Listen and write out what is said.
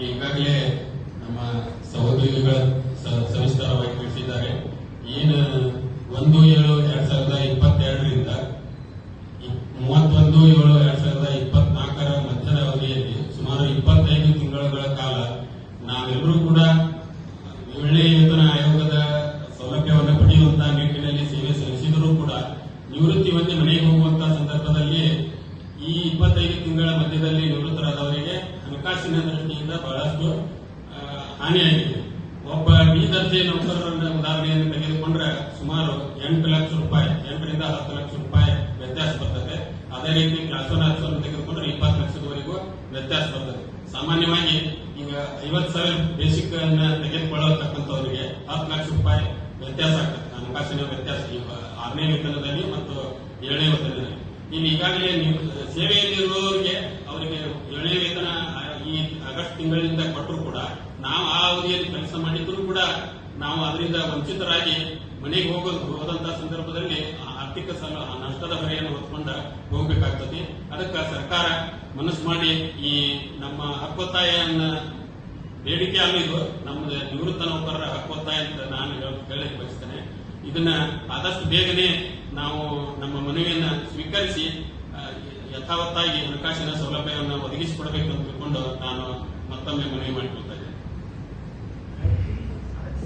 ಈಗಾಗಲೇ ನಮ್ಮ ಸಹೋದ್ಯೋಗಿಗಳ ಸವಿಸ್ತಾರವಾಗಿ ತಿಳಿಸಿದ್ದಾರೆ. ಏನು ಒಂದು ಏಳು ಎರಡ್ ಸಾವಿರದ ಇಪ್ಪತ್ತೆರಡರಿಂದ ಮೂವತ್ತೊಂದು ಏಳು ಎರಡ್ ಸಾವಿರದ ಇಪ್ಪತ್ನಾಲ್ಕರ ಮಧ್ಯದ ಅವಧಿಯಲ್ಲಿ ಸುಮಾರು ಇಪ್ಪತ್ತೈದು ತಿಂಗಳುಗಳ ಕಾಲ ನಾವೆಲ್ಲರೂ ಕೂಡ ಏಳನೇ ವೇತನ ಆಯೋಗದ ಸೌಲಭ್ಯವನ್ನು ಪಡೆಯುವಂತಹ ನಿಟ್ಟಿನಲ್ಲಿ ಸೇವೆ ಸಲ್ಲಿಸಿದರೂ ಕೂಡ ನಿವೃತ್ತಿ ಹೊಂದಿ ಮನೆಗೆ ಹೋಗುವಂತಹ ಸಂದರ್ಭದಲ್ಲಿ ಈ ಇಪ್ಪತ್ತೈದು ತಿಂಗಳ ಮಧ್ಯದಲ್ಲಿ ನಿವೃತ್ತರಾದವರಿಗೆ ಹಣಕಾಸಿನ ದೃಷ್ಟಿಯಿಂದ ಬಹಳಷ್ಟು ಹಾನಿಯಾಗಿದೆ. ಒಬ್ಬ ಬಿ ದರ್ಜೆ ನೌಕರರನ್ನ ಉದಾಹರಣೆಯನ್ನು ತೆಗೆದುಕೊಂಡ್ರೆ ಸುಮಾರು ಎಂಟು ಲಕ್ಷ ರೂಪಾಯಿ, ಎಂಟರಿಂದ ಹತ್ತು ಲಕ್ಷ ರೂಪಾಯಿ ವ್ಯತ್ಯಾಸ ಬರ್ತದೆ. ಅದೇ ರೀತಿ ಕ್ಲಾಸ್ ಒನ್ ಆಫೀಸರ್ ತೆಗೆದುಕೊಂಡ್ರೆ ಇಪ್ಪತ್ತು ಲಕ್ಷದವರೆಗೂ ವ್ಯತ್ಯಾಸ ಬರ್ತದೆ. ಸಾಮಾನ್ಯವಾಗಿ ಈಗ ಐವತ್ತು ಸಾವಿರ ಬೇಸಿಕ್ ಅನ್ನ ತೆಗೆದುಕೊಳ್ಳತಕ್ಕಂಥವರಿಗೆ ಹತ್ತು ಲಕ್ಷ ರೂಪಾಯಿ ವ್ಯತ್ಯಾಸ ಆಗ್ತದೆ. ಹಣಕಾಸಿನ ವ್ಯತ್ಯಾಸ ಆರನೇ ವೇತನದಲ್ಲಿ ಮತ್ತು ಏಳನೇ ವೇತನದಲ್ಲಿ. ಇಲ್ಲಿ ಈಗಾಗಲೇ ಸೇವೆಯಲ್ಲಿ ಇರುವವರಿಗೆ ಅವರಿಗೆ ಏಳನೇ ವೇತನ ತಿಂಗಳಿಂದ ಕೊಟ್ಟರು ಕೂಡ, ನಾವು ಆ ಅವಧಿಯಲ್ಲಿ ಕೆಲಸ ಮಾಡಿದ್ರು ಕೂಡ, ನಾವು ಅದರಿಂದ ವಂಚಿತರಾಗಿ ಮನೆಗೆ ಹೋಗೋದು ಹೋದಂತಹ ಸಂದರ್ಭದಲ್ಲಿ ಆ ಆರ್ಥಿಕ ಸಲ ನಷ್ಟದ ಹೊರೆಯನ್ನು ಹೊತ್ಕೊಂಡ ಹೋಗ್ಬೇಕಾಗ್ತದೆ. ಅದಕ್ಕೆ ಸರ್ಕಾರ ಮನಸ್ಸು ಮಾಡಿ ಈ ನಮ್ಮ ಹಕ್ಕೊತ್ತಾಯನ್ನ ಬೇಡಿಕೆ ಅಲ್ಲ ಇದು. ನಮ್ಮದು ನಿವೃತ್ತ ನೌಕರರ ಹಕ್ಕೊತ್ತಾಯ ಅಂತ ನಾನು ಹೇಳಿ ಹೇಳಲಿಕ್ಕೆ ಬಯಸ್ತೇನೆ. ಇದನ್ನ ಆದಷ್ಟು ಬೇಗನೆ ನಾವು ನಮ್ಮ ಮನವಿಯನ್ನ ಸ್ವೀಕರಿಸಿ ಯಥಾವತ್ತಾಗಿ ಹಣಕಾಸಿನ ಸೌಲಭ್ಯವನ್ನು ಒದಗಿಸಿಕೊಡಬೇಕು ಅಂತ ತಿಳ್ಕೊಂಡು ನಾನು ಮತ್ತೊಮ್ಮೆ ಮನವಿ ಮಾಡಿಕೊಳ್ತೇನೆ